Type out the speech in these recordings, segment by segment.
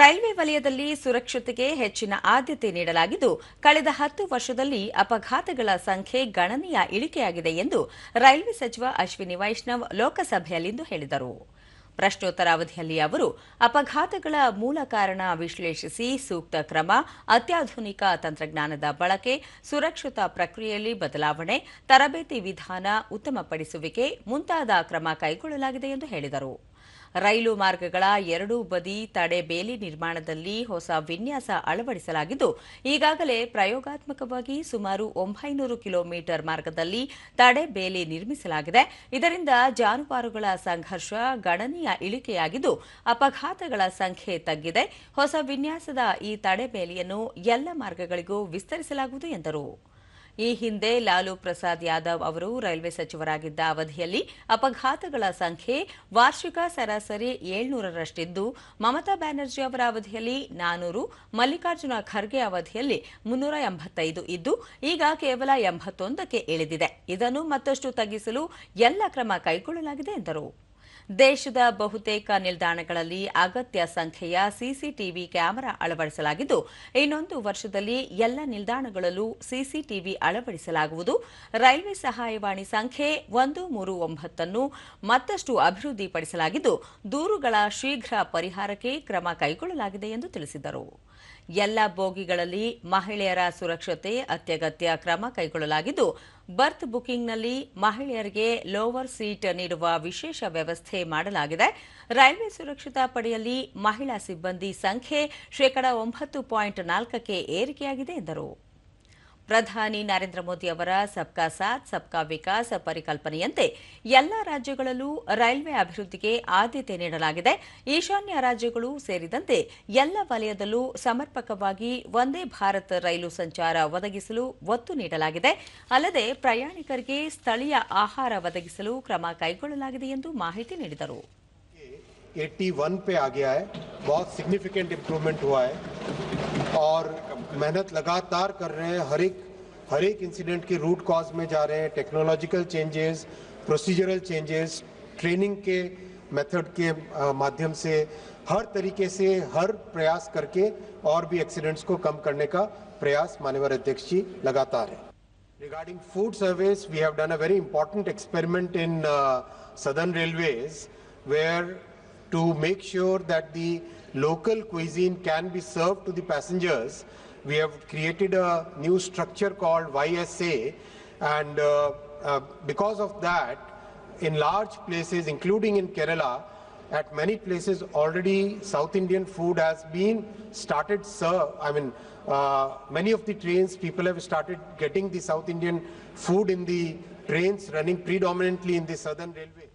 Railway ವಲಯದಲ್ಲಿ ಸುರಕ್ಷತೆಗೆ ಹೆಚ್ಚಿನ ಆದ್ಯತೆ ನೀಡಲಾಗಿದ್ದು, ಕಳೆದ ಹತ್ತು ವರ್ಷದಲ್ಲಿ ಅಪಘಾತಗಳ ಸಂಖ್ಯೆ ಗಣನೀಯ ಇಳಿಕೆಯಾಗಿದೆ ಎಂದು ರೈಲ್ವೆ ಸಚಿವ ಅಶ್ವಿನಿ ವೈಷ್ಣವ್ ಲೋಕಸಭೆಯಲ್ಲಿಂದು ಹೇಳಿದರು. ಪ್ರಶ್ನೋತ್ತರ ಅವಧಿಯಲ್ಲಿ ಅವರು, ಅಪಘಾತಗಳ ಮೂಲ ಕಾರಣ ವಿಶ್ಲೇಷಿಸಿ ಸೂಕ್ತ ಕ್ರಮ, ಅತ್ಯಾಧುನಿಕ ತಂತ್ರಜ್ಞಾನದ ಬಳಕೆ, ಸುರಕ್ಷತಾ ಪ್ರಕ್ರಿಯೆಯಲ್ಲಿ ಬದಲಾವಣೆ, ತರಬೇತಿ ವಿಧಾನ ಉತ್ತಮಪಡಿಸುವಿಕೆ ಮುಂತಾದ ಕ್ರಮ ಕೈಗೊಳ್ಳಲಾಗಿದೆ ಎಂದು ಹೇಳಿದರು. ರೈಲು ಮಾರ್ಗಗಳ ಎರಡೂ ಬದಿ ತಡೆ ಬೇಲಿ ನಿರ್ಮಾಣದಲ್ಲಿ ಹೊಸ ವಿನ್ಯಾಸ ಅಳವಡಿಸಲಾಗಿದ್ದು, ಈಗಾಗಲೇ ಪ್ರಯೋಗಾತ್ಮಕವಾಗಿ ಸುಮಾರು ಒಂಬೈನೂರು ಕಿಲೋಮೀಟರ್ ಮಾರ್ಗದಲ್ಲಿ ತಡೆ ಬೇಲಿ ನಿರ್ಮಿಸಲಾಗಿದೆ. ಇದರಿಂದ ಜಾನುವಾರುಗಳ ಸಂಘರ್ಷ ಗಣನೀಯ ಇಳಿಕೆಯಾಗಿದ್ದು, ಅಪಘಾತಗಳ ಸಂಖ್ಯೆ ತಗ್ಗಿದೆ. ಹೊಸ ವಿನ್ಯಾಸದ ಈ ತಡೆ ಬೇಲಿಯನ್ನು ಎಲ್ಲ ಮಾರ್ಗಗಳಿಗೂ ವಿಸ್ತರಿಸಲಾಗುವುದು ಎಂದರು. ಈ ಹಿಂದೆ ಲಾಲು ಪ್ರಸಾದ್ ಯಾದವ್ ಅವರು ರೈಲ್ವೆ ಸಚಿವರಾಗಿದ್ದ ಅವಧಿಯಲ್ಲಿ ಅಪಘಾತಗಳ ಸಂಖ್ಯೆ ವಾರ್ಷಿಕ ಸರಾಸರಿ ಏಳ್ನೂರರಷ್ಟಿದ್ದು, ಮಮತಾ ಬ್ಯಾನರ್ಜಿ ಅವರ ಅವಧಿಯಲ್ಲಿ ನಾನೂರು, ಮಲ್ಲಿಕಾರ್ಜುನ ಖರ್ಗೆ ಅವಧಿಯಲ್ಲಿ ಮುನ್ನೂರ ಎಂಬತ್ತೈದು ಇದ್ದು, ಈಗ ಕೇವಲ ಎಂಬತ್ತೊಂದಕ್ಕೆ ಇಳಿದಿದೆ. ಇದನ್ನು ಮತ್ತಷ್ಟು ತಗ್ಗಿಸಲು ಎಲ್ಲ ಕ್ರಮ ಕೈಗೊಳ್ಳಲಾಗಿದೆ ಎಂದರು. ದೇಶದ ಬಹುತೇಕ ನಿಲ್ದಾಣಗಳಲ್ಲಿ ಅಗತ್ಯ ಸಂಖ್ಯೆಯ ಸಿಸಿಟಿವಿ ಕ್ಯಾಮೆರಾ ಅಳವಡಿಸಲಾಗಿದ್ದು, ಇನ್ನೊಂದು ವರ್ಷದಲ್ಲಿ ಎಲ್ಲ ನಿಲ್ದಾಣಗಳಲ್ಲೂ ಸಿಸಿಟಿವಿ ಅಳವಡಿಸಲಾಗುವುದು. ರೈಲ್ವೆ ಸಹಾಯವಾಣಿ ಸಂಖ್ಯೆ ಒಂದು ಮೂರು ಒಂಬತ್ತನ್ನು ಮತ್ತಷ್ಟು ಅಭಿವೃದ್ಧಿಪಡಿಸಲಾಗಿದ್ದು, ದೂರುಗಳ ಶೀಘ್ರ ಪರಿಹಾರಕ್ಕೆ ಕ್ರಮ ಕೈಗೊಳ್ಳಲಾಗಿದೆ ಎಂದು ತಿಳಿಸಿದರು. ಎಲ್ಲ ಬೋಗಿಗಳಲ್ಲಿ ಮಹಿಳೆಯರ ಸುರಕ್ಷತೆ ಅತ್ಯಗತ್ಯ ಕ್ರಮ ಕೈಗೊಳ್ಳಲಾಗಿದ್ದು, ಬರ್ತ್ ಬುಕಿಂಗ್ನಲ್ಲಿ ಮಹಿಳೆಯರಿಗೆ ಲೋವರ್ ಸೀಟ್ ನೀಡುವ ವಿಶೇಷ ವ್ಯವಸ್ಥೆ ಮಾಡಲಾಗಿದೆ. ರೈಲ್ವೆ ಸುರಕ್ಷತಾ ಪಡೆಯಲ್ಲಿ ಮಹಿಳಾ ಸಿಬ್ಬಂದಿ ಸಂಖ್ಯೆ ಶೇಕಡಾ ಒಂಬತ್ತು ಪಾಯಿಂಟ್ ನಾಲ್ಕಕ್ಕೆ ಏರಿಕೆಯಾಗಿದೆ, ಎಂದರು. ಪ್ರಧಾನಿ ನರೇಂದ್ರ ಮೋದಿ ಅವರ ಸಬ್ಕಾ ಸಾಥ್ ಸಬ್ಕಾ ವಿಕಾಸ್ ಪರಿಕಲ್ಪನೆಯಂತೆ ಎಲ್ಲ ರಾಜ್ಯಗಳಲ್ಲೂ ರೈಲ್ವೆ ಅಭಿವೃದ್ಧಿಗೆ ಆದ್ಯತೆ ನೀಡಲಾಗಿದೆ ಈಶಾನ್ಯ ರಾಜ್ಯಗಳು ಸೇರಿದಂತೆ ಎಲ್ಲ ವಲಯದಲ್ಲೂ ಸಮರ್ಪಕವಾಗಿ ಒಂದೇ ಭಾರತ್ ರೈಲು ಸಂಚಾರ ಒದಗಿಸಲು ಒತ್ತು ನೀಡಲಾಗಿದೆ ಅಲ್ಲದೆ ಪ್ರಯಾಣಿಕರಿಗೆ ಸ್ಥಳೀಯ ಆಹಾರ ಒದಗಿಸಲು ಕ್ರಮ ಕೈಗೊಳ್ಳಲಾಗಿದೆ ಎಂದು ಮಾಹಿತಿ ನೀಡಿದರು 81 पे आ गया है बहुत सिग्निफिकेंट इम्प्रूवमेंट हुआ है और मेहनत लगातार कर रहे हैं, हर एक हर एक इंसिडेंट के रूट कॉज में जा रहे हैं technological changes procedural changes training के मेथड के माध्यम से, हर तरीके से, हर प्रयास करके और भी एक्सीडेंट्स को कम करने का प्रयास मान्यवर अध्यक्ष जी लगातार है। Regarding food service we have done a very important experiment in southern railways where to make sure that the local cuisine can be serve to passengers we have created a new structure called YSA and uh, uh, because of that, in large places, including in Kerala, at many places already South Indian food has been started serve. I mean, uh, many of the trains people have started getting the South Indian food in the trains running predominantly in the Southern Railway.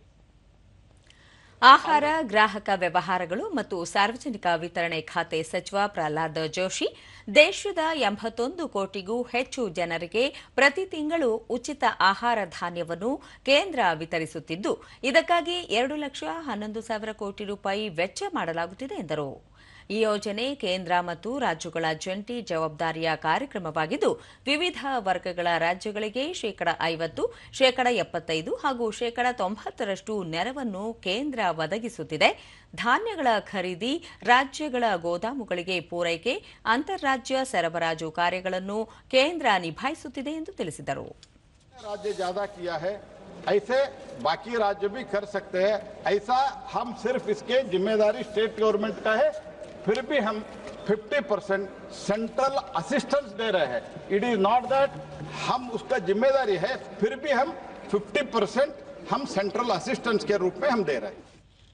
ಆಹಾರ, ಗ್ರಾಹಕ ವ್ಯವಹಾರಗಳು ಮತ್ತು ಸಾರ್ವಜನಿಕ ವಿತರಣೆ ಖಾತೆ ಸಚಿವ ಪ್ರಹ್ಲಾದ್ ಜೋಶಿ, ದೇಶದ ಎಂಬತ್ತೊಂದು ಕೋಟಿಗೂ ಹೆಚ್ಚು ಜನರಿಗೆ ಪ್ರತಿ ತಿಂಗಳು ಉಚಿತ ಆಹಾರ ಧಾನ್ಯವನ್ನು ಕೇಂದ್ರ ವಿತರಿಸುತ್ತಿದ್ದು, ಇದಕ್ಕಾಗಿ ಎರಡು ಲಕ್ಷ ಹನ್ನೊಂದು ಸಾವಿರ ಕೋಟಿ ರೂಪಾಯಿ ವೆಚ್ಚ ಮಾಡಲಾಗುತ್ತಿದೆ ಎಂದರು. ಈ ಯೋಜನೆ ಕೇಂದ್ರ ಮತ್ತು ರಾಜ್ಯಗಳ ಜಂಟಿ ಜವಾಬ್ದಾರಿಯ ಕಾರ್ಯಕ್ರಮವಾಗಿದ್ದು ವಿವಿಧ ವರ್ಗಗಳ ರಾಜ್ಯಗಳಿಗೆ ಶೇಕಡ ಐವತ್ತು ಶೇಕಡ ಎಪ್ಪತ್ತೈದು ಹಾಗೂ ಶೇಕಡ ತೊಂಬತ್ತರಷ್ಟು ನೆರವನ್ನು ಕೇಂದ್ರ ಒದಗಿಸುತ್ತಿದೆ ಧಾನ್ಯಗಳ ಖರೀದಿ ರಾಜ್ಯಗಳ ಗೋದಾಮುಗಳಿಗೆ ಪೂರೈಕೆ ಅಂತಾರಾಜ್ಯ ಸರಬರಾಜು ಕಾರ್ಯಗಳನ್ನು ಕೇಂದ್ರ ನಿಭಾಯಿಸುತ್ತಿದೆ ಎಂದು ತಿಳಿಸಿದರು राज्य ज्यादा किया है ऐसे बाकी राज्य भी कर सकते हैं ऐसा हम सिर्फ इसके जिम्मेदारी स्टेट गवर्नमेंट का है फिर भी हम 50 परसेंट सेंट्रल असिस्टेंस दे रहे हैं। इट इज़ नॉट दैट हम उसका ज़िम्मेदारी है, फिर भी हम 50 परसेंट हम सेंट्रल असिस्टेंस के रूप में हम दे रहे हैं।